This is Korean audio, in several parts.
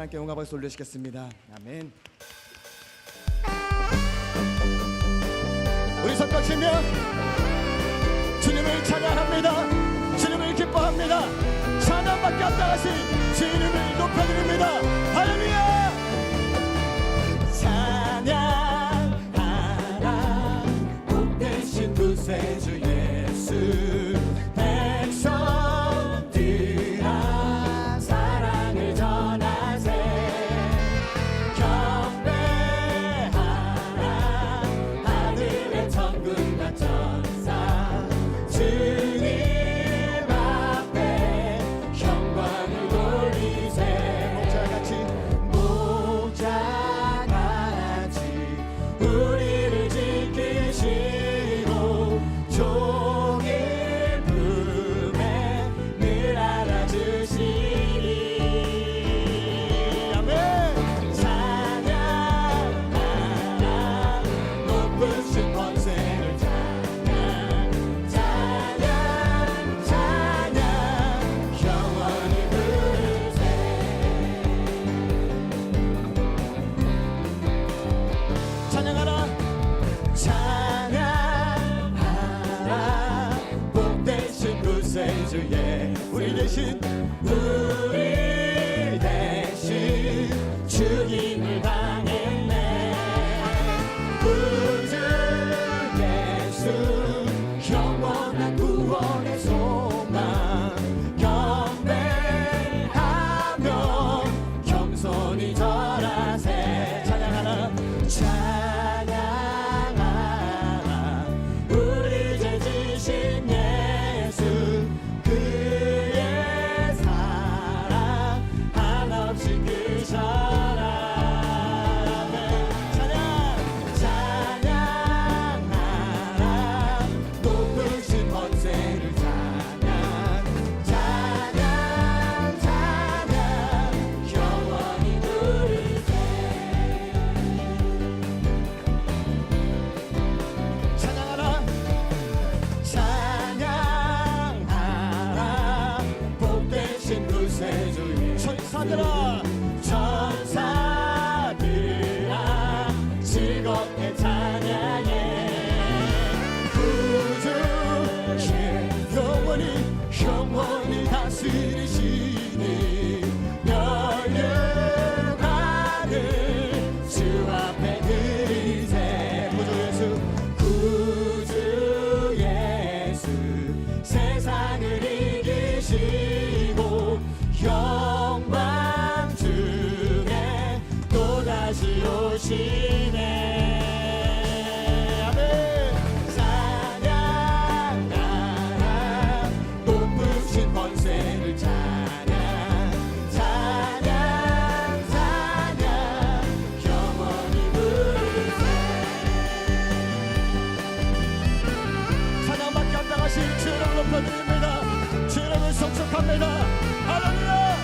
하나님께 영광 박수 올려주시겠습니다. 아멘. 우리 선박시면 주님을 찬양합니다. 주님을 기뻐합니다. 찬양밖에 안 나가신 주님을 높여드립니다. 할렐루야! 찬양하라 복되신 구세주 그 예수 찬양하라. 복 대신 구세주의 우리 대신 우리 영원히 다스리시니 높여드립니다. 주님을 성축합니다. 할렐루야!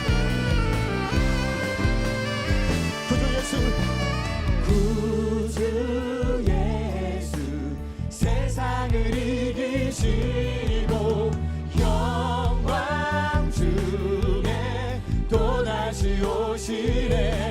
구주 예수 구주 예수 세상을 이기시고 영광 중에 또다시 오시네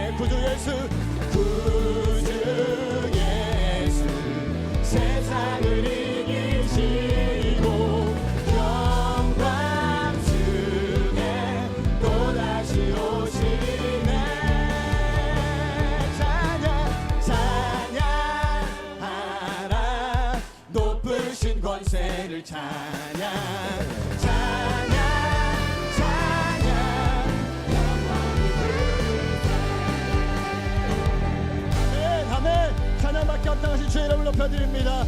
찬양 찬양 찬양. 아멘 아멘. 찬양밖에 없다 하신 주의 이름을 높여드립니다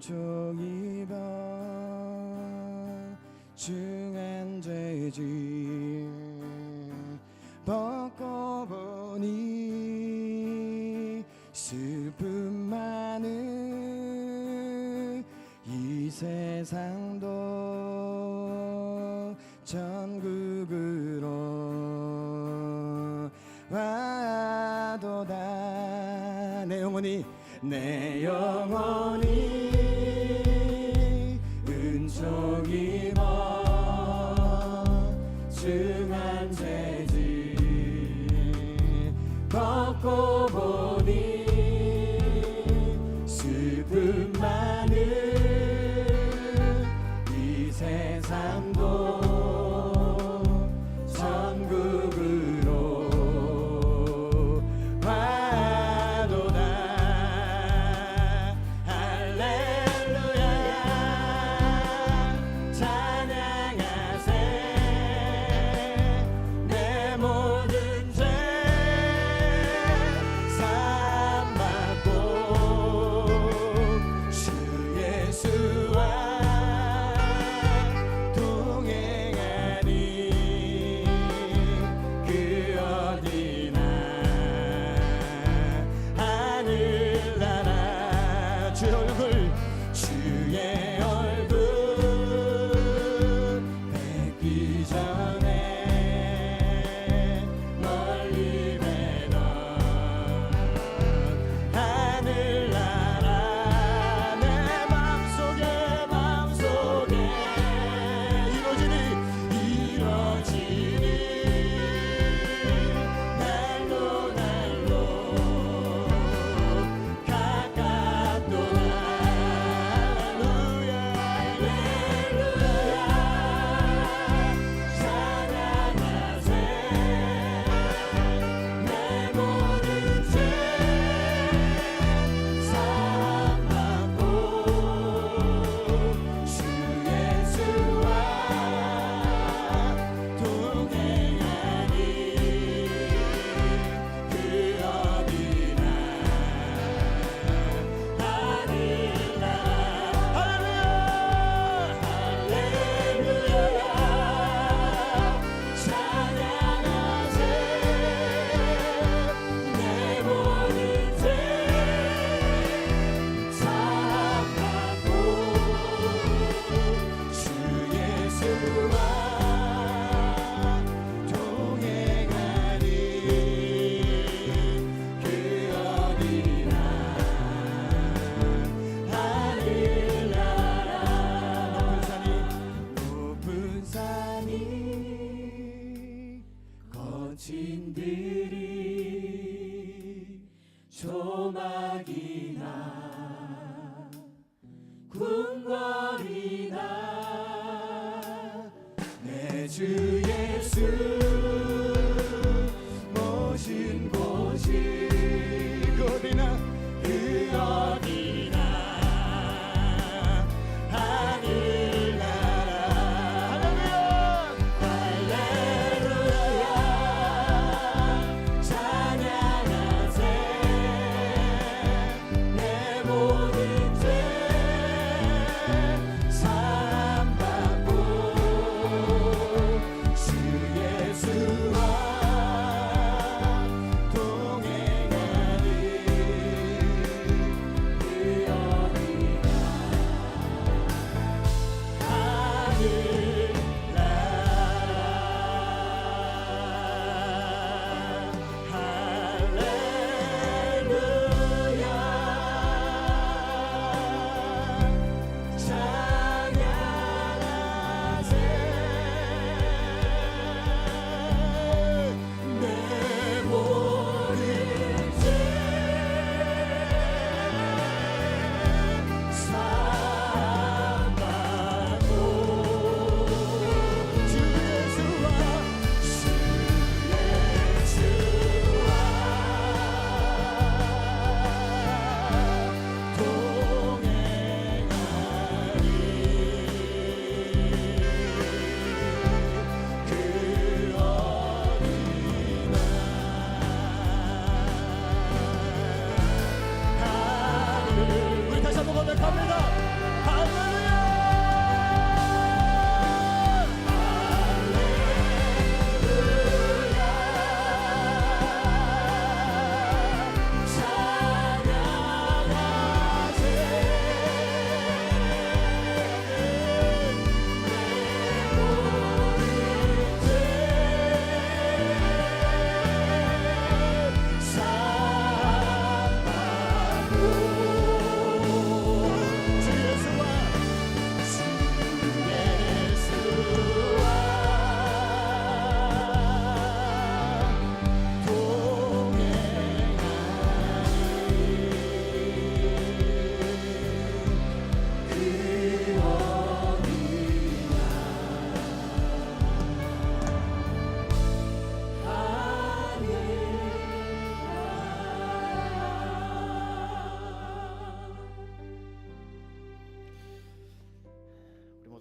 은총이 봐 중한 죄지. 벗고 보니 슬픔 많은 이 세상도 전국으로 와도다. 내 영혼이 내 영혼이 은총이 중한 죄지 벗고 보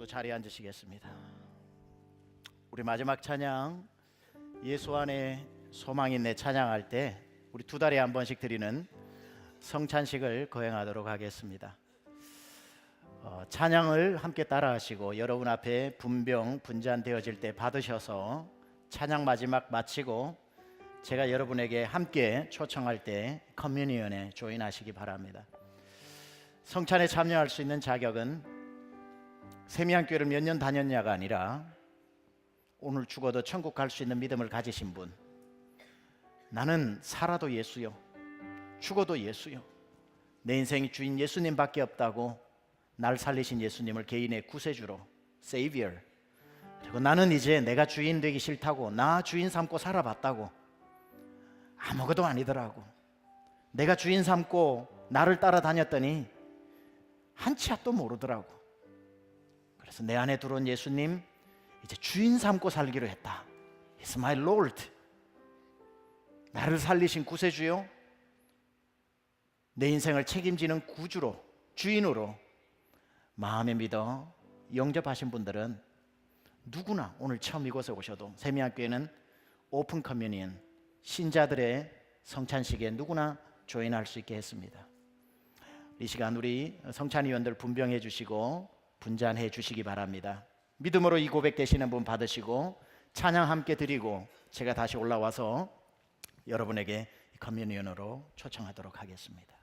자리에 앉으시겠습니다. 우리 마지막 찬양 예수 안에 소망 있네 찬양할 때 우리 두 달에 한 번씩 드리는 성찬식을 거행하도록 하겠습니다. 어, 찬양을 함께 따라하시고 여러분 앞에 분병 분잔 되어질 때 받으셔서 찬양 마지막 마치고 제가 여러분에게 함께 초청할 때 커뮤니언에 조인하시기 바랍니다. 성찬에 참여할 수 있는 자격은 세미한 교회를 몇 년 다녔냐가 아니라 오늘 죽어도 천국 갈 수 있는 믿음을 가지신 분. 나는 살아도 예수요. 죽어도 예수요. 내 인생의 주인 예수님밖에 없다고 날 살리신 예수님을 개인의 구세주로 세이비어 그리고 나는 이제 내가 주인 되기 싫다고 나 주인 삼고 살아봤다고 아무것도 아니더라고. 내가 주인 삼고 나를 따라다녔더니 한 치 앞도 모르더라고 그래서 내 안에 들어온 예수님 이제 주인 삼고 살기로 했다. He's my Lord. 나를 살리신 구세주요. 내 인생을 책임지는 구주로 주인으로 마음에 믿어 영접하신 분들은 누구나 오늘 처음 이곳에 오셔도 세미학교에는 오픈 커뮤니언 신자들의 성찬식에 누구나 조인할 수 있게 했습니다. 이 시간 우리 성찬위원들 분병해 주시고 분잔해 주시기 바랍니다. 믿음으로 이 고백 되시는 분 받으시고 찬양 함께 드리고 제가 다시 올라와서 여러분에게 커뮤니언으로 초청하도록 하겠습니다.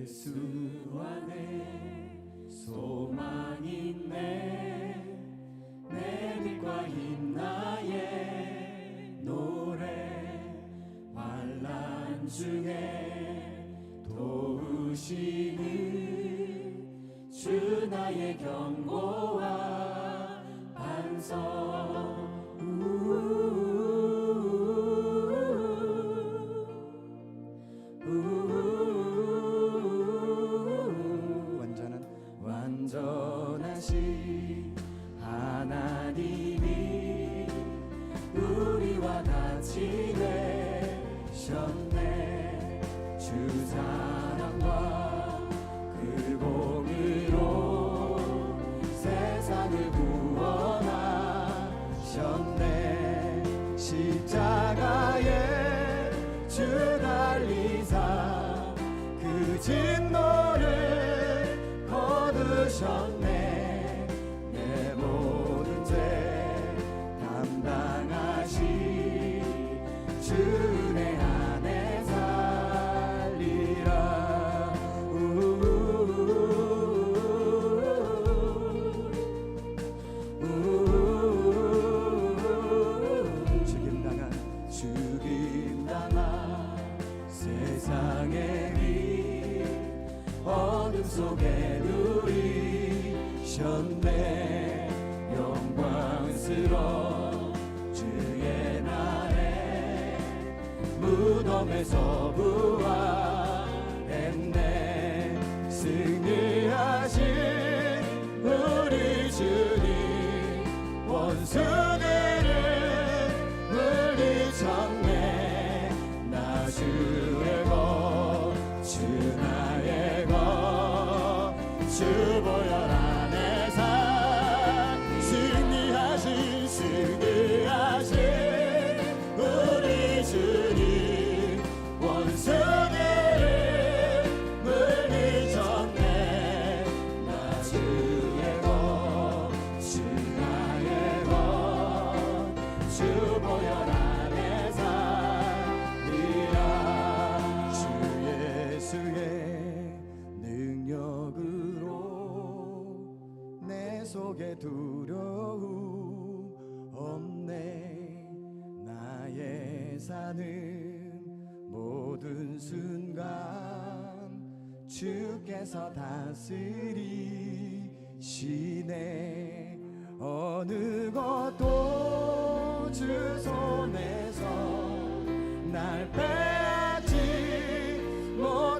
예수 안에 소망 있네. 내 빛과 힘 나의 노래 환란 중에 도우시는 주 나의 경고와 반성. 하나님이 우리와 같이 되셨네. 주 사랑과 멈췄네 나 주의 것 주 나의 것주 보여라. 속에 두려움 없네. 나의 사는 모든 순간 주께서 다스리시네. 어느 것도 주 손에서 날 빼앗지 못